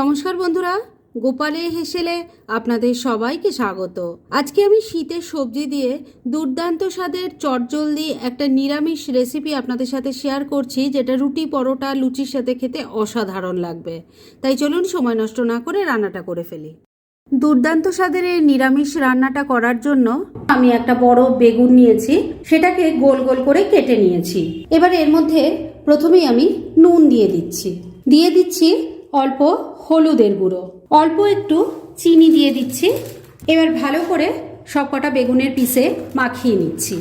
নমস্কার বন্ধুরা, গোপালে হেসেলে আপনাদের সবাইকে স্বাগত। আজকে আমি শীতের সবজি দিয়ে দুর্দান্ত স্বাদের চটজলদি একটা নিরামিষ রেসিপি আপনাদের সাথে শেয়ার করছি, যেটা রুটি, পরোটা, লুচির সাথে খেতে অসাধারণ লাগবে। তাই চলুন সময় নষ্ট না করে রান্নাটা করে ফেলি। দুর্দান্ত স্বাদের এই নিরামিষ রান্নাটা করার জন্য আমি একটা বড় বেগুন নিয়েছি, সেটাকে গোল গোল করে কেটে নিয়েছি। এবার এর মধ্যে প্রথমেই আমি নুন দিয়ে দিচ্ছি। দিয়ে দিচ্ছি অল্প হলুদের গুঁড়ো। অল্প একটু চিনি দিয়ে দিচ্ছি। এবার ভালো করে সবকটা বেগুনের পিসে মাখিয়ে নিচ্ছি।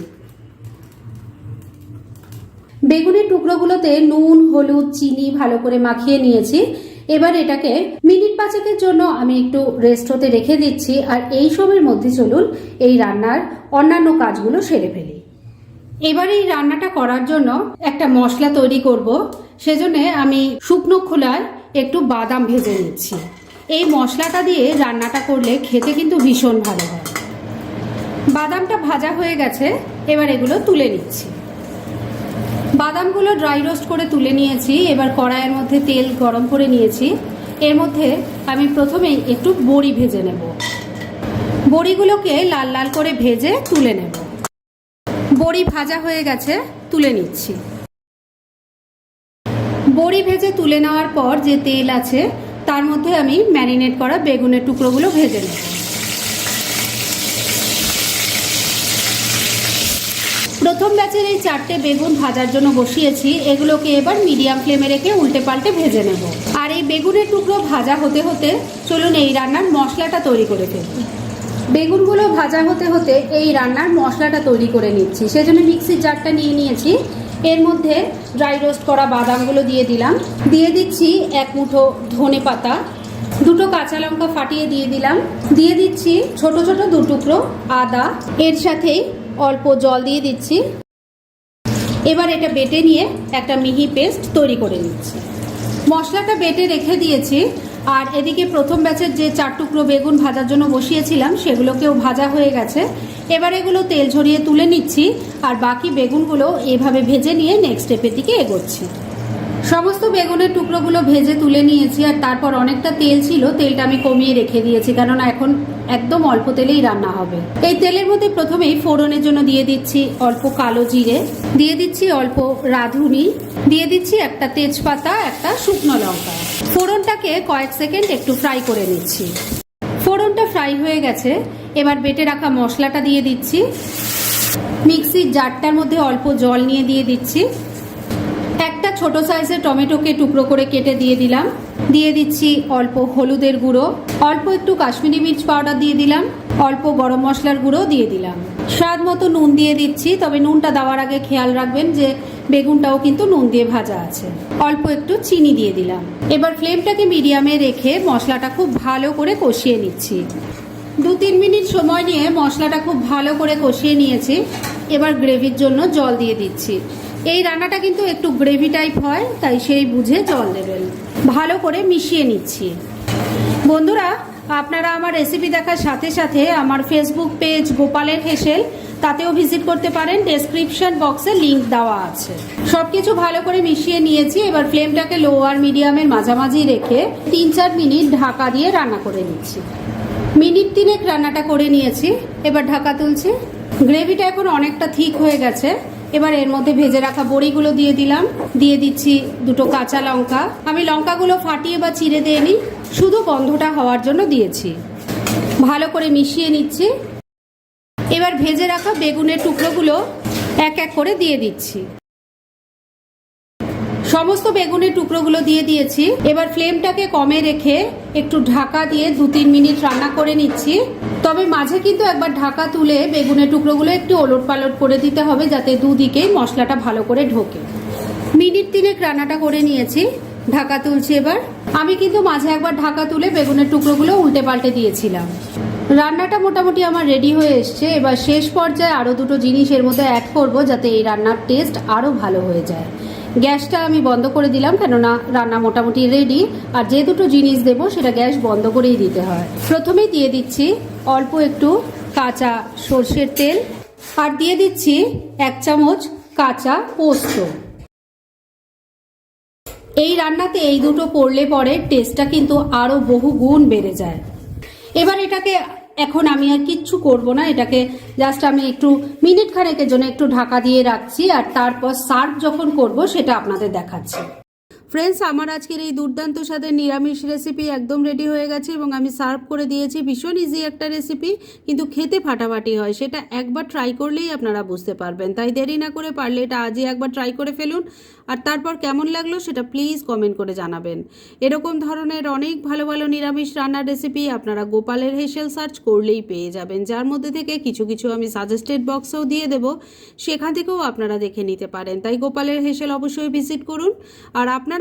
বেগুনের টুকরোগুলোতে নুন, হলুদ, চিনি ভালো করে মাখিয়ে নিয়েছি। এবার এটাকে মিনিট পাঁচেকের জন্য আমি একটু রেস্ট হতে রেখে দিচ্ছি। আর এই সময়ের মধ্যে চলুন এই রান্নার অন্যান্য কাজগুলো সেরে ফেলি। এবার এই রান্নাটা করার জন্য একটা মশলা তৈরি করব। সেজন্য আমি শুকনো খোলায় একটু বাদাম ভেজে নিচ্ছি। এই মশলাটা দিয়ে রান্নাটা করলে খেতে কিন্তু ভীষণ ভালো হয়। বাদামটা ভাজা হয়ে গেছে, এবার এগুলো তুলে নিচ্ছি। বাদামগুলো ড্রাই রোস্ট করে তুলে নিয়েছি, এবার কড়াইয়ের মধ্যে তেল গরম করে নিয়েছি। এর মধ্যে আমি প্রথমেই একটু বড়ি ভেজে নেব। বড়িগুলোকে লাল লাল করে ভেজে তুলে নেব। বড়ি ভাজা হয়ে গেছে, তুলে নিচ্ছি। বড়ি ভেজে তুলে নেওয়ার পর যে তেল আছে, তার মধ্যে আমি ম্যারিনেট করা বেগুনের টুকরোগুলো ভেজে নেব। প্রথম ব্যাচের এই চারটে বেগুন ভাজার জন্য বসিয়েছি, এগুলোকে এবার মিডিয়াম ফ্লেমে রেখে উল্টে পাল্টে ভেজে নেব। আর এই বেগুনের টুকরো ভাজা হতে হতে চলুন এই রান্নার মশলাটা তৈরি করে ফেলব বেগুনগুলো ভাজা হতে হতে এই রান্নার মশলাটা তৈরি করে নিচ্ছি। সেজন্য মিক্সির জারটা নিয়ে নিয়েছি। এর মধ্যে ড্রাই রোস্ট করা বাদামগুলো দিয়ে দিলাম। দিয়ে দিচ্ছি এক মুঠো ধনে পাতা, দুটো কাঁচা লঙ্কা ফাটিয়ে দিয়ে দিলাম। দিয়ে দিচ্ছি ছোট ছোট দু টুকরো আদা, এর সাথেই অল্প জল দিয়ে দিচ্ছি। এবার এটা বেটে নিয়ে একটা মিহি পেস্ট তৈরি করে নিচ্ছি। মশলাটা বেটে রেখে দিয়েছি। আর এদিকে প্রথম ব্যাচের যে চার টুকরো বেগুন ভাজার জন্য বসিয়েছিলাম, সেগুলোকেও ভাজা হয়ে গেছে। এবার এগুলো তেল ঝরিয়ে তুলে নিচ্ছি, আর বাকি বেগুনগুলো এভাবে ভেজে নিয়ে নেক্সট স্টেপের দিকে এগোচ্ছি। সমস্ত বেগুনের টুকরোগুলো ভেজে তুলে নিয়েছি আর তারপর অনেকটা তেল ছিল, তেলটা আমি কমিয়ে রেখে দিয়েছি কেননা এখন একদম অল্প তেলেই রান্না হবে। এই তেলের মধ্যে প্রথমেই ফোড়নের জন্য দিয়ে দিচ্ছি অল্প কালো জিরে, দিয়ে দিচ্ছি অল্প রাঁধুনি, দিয়ে দিচ্ছি একটা তেজপাতা, একটা শুকনো লঙ্কা। ফোড়নটাকে কয়েক সেকেন্ড একটু ফ্রাই করে নিচ্ছি। ফোড়নটা ফ্রাই হয়ে গেছে, এবার বেটে রাখা মশলাটা দিয়ে দিচ্ছি। মিক্সির জারটার মধ্যে অল্প জল নিয়ে দিয়ে দিচ্ছি। ছোট সাইজের টমেটোকে টুকরো করে কেটে দিয়ে দিলাম। দিয়ে দিচ্ছি অল্প হলুদের গুঁড়ো, অল্প একটু কাশ্মীরি মির্চ পাউডার দিয়ে দিলাম, অল্প গরম মশলার গুঁড়ো দিয়ে দিলাম। স্বাদ মতো নুন দিয়ে দিচ্ছি, তবে নুনটা দেওয়ার আগে খেয়াল রাখবেন যে বেগুনটাও কিন্তু নুন দিয়ে ভাজা আছে। অল্প একটু চিনি দিয়ে দিলাম। এবার ফ্লেমটাকে মিডিয়ামে রেখে মশলাটা খুব ভালো করে কষিয়ে নিচ্ছি। দু তিন মিনিট সময় নিয়ে মশলাটা খুব ভালো করে কষিয়ে নিয়েছি। এবার গ্রেভির জন্য জল দিয়ে দিচ্ছি। এই রান্নাটা কিন্তু একটু গ্রেভি টাইপ হয়, তাই সেই বুঝে জল দেবেন ভালো করে মিশিয়ে নিচ্ছি। বন্ধুরা, আপনারা আমার রেসিপি দেখার সাথে সাথে আমার ফেসবুক পেজ গোপালের হেসেল, তাতেও ভিজিট করতে পারেন। ডেসক্রিপশন বক্সে লিংক দেওয়া আছে। সব কিছু ভালো করে মিশিয়ে নিয়েছি। এবার ফ্লেমটাকে লো আর মিডিয়ামের মাঝামাঝি রেখে তিন চার মিনিট ঢাকা দিয়ে রান্না করে নিচ্ছি। মিনিট তিনেক রান্নাটা করে নিয়েছি। এবার ঢাকা তুলছি। গ্রেভিটা এখন অনেকটা ঠিক হয়ে গেছে। এবার এর মধ্যে ভেজে রাখা বড়িগুলো দিয়ে দিলাম। দিয়ে দিচ্ছি দুটো কাঁচা লঙ্কা। আমি লঙ্কাগুলো ফাটিয়ে বা চিড়ে দিয়ে নিই শুধু গন্ধটা হওয়ার জন্য দিয়েছি। ভালো করে মিশিয়ে নিচ্ছি। এবার ভেজে রাখা বেগুনের টুকরোগুলো এক এক করে দিয়ে দিচ্ছি। সমস্ত বেগুনের টুকরোগুলো দিয়ে দিয়েছি। এবার ফ্লেমটাকে কমে রেখে একটু ঢাকা দিয়ে দু তিন মিনিট রান্না করে নিচ্ছি। তবে মাঝে কিন্তু একবার ঢাকা তুলে বেগুনের টুকরোগুলো একটু ওলট পালট করে দিতে হবে যাতে দুদিকেই মশলাটা ভালো করে ঢোকে। মিনিট তিনেক রান্নাটা করে নিয়েছি। ঢাকা তুলছি এবার। আমি কিন্তু মাঝে একবার ঢাকা তুলে বেগুনের টুকরোগুলো উল্টে পাল্টে দিয়েছিলাম। রান্নাটা মোটামুটি আমার রেডি হয়ে এসছে। এবার শেষ পর্যায়ে আরও দুটো জিনিস এর মধ্যে অ্যাড করব যাতে এই রান্নার টেস্ট আরও ভালো হয়ে যায়। গ্যাসটা আমি বন্ধ করে দিলাম কেননা রান্না মোটামুটি রেডি আর যে দুটো জিনিস দেব সেটা গ্যাস বন্ধ করেই দিতে হয়। প্রথমেই দিয়ে দিচ্ছি অল্প একটু কাঁচা সর্ষের তেল, আর দিয়ে দিচ্ছি এক চামচ কাঁচা পোস্ত। এই রান্নাতে এই দুটো পড়লে পরে টেস্টটা কিন্তু আরও বহু গুণ বেড়ে যায়। এবার এটাকে এখন আমি আর কিচ্ছু করব না, এটাকে জাস্ট আমি একটু মিনিট খানেকের জন্য একটু ঢাকা দিয়ে রাখছি, আর তারপর সার্ভ যখন করব সেটা আপনাদের দেখাচ্ছি। ফ্রেন্ডস আমার আজকের এই দুর্দান্ত স্বাদের নিরামিষ রেসিপি একদম রেডি হয়ে গেছে এবং আমি সার্ভ করে দিয়েছি। ভীষণ ইজি একটা রেসিপি কিন্তু খেতে ফাটাফাটি হয়। সেটা একবার ট্রাই করলেই আপনারা বুঝতে পারবেন। তাই দেরি না করে পারলে এটা আজই একবার ট্রাই করে ফেলুন। আর তারপর কেমন লাগল সেটা প্লিজ কমেন্ট করে জানাবেন। এরকম ধরনের অনেক ভালো ভালো নিরামিষ রান্নার রেসিপি আপনারা গোপালের হেসেল সার্চ করলেই পেয়ে যাবেন। যার মধ্যে থেকে কিছু কিছু আমি সাজেস্টেড বক্সেও দিয়ে দেবো। সেখান থেকেও আপনারা দেখে নিতে পারেন। তাই গোপালের হেসেল অবশ্যই ভিজিট করুন। আর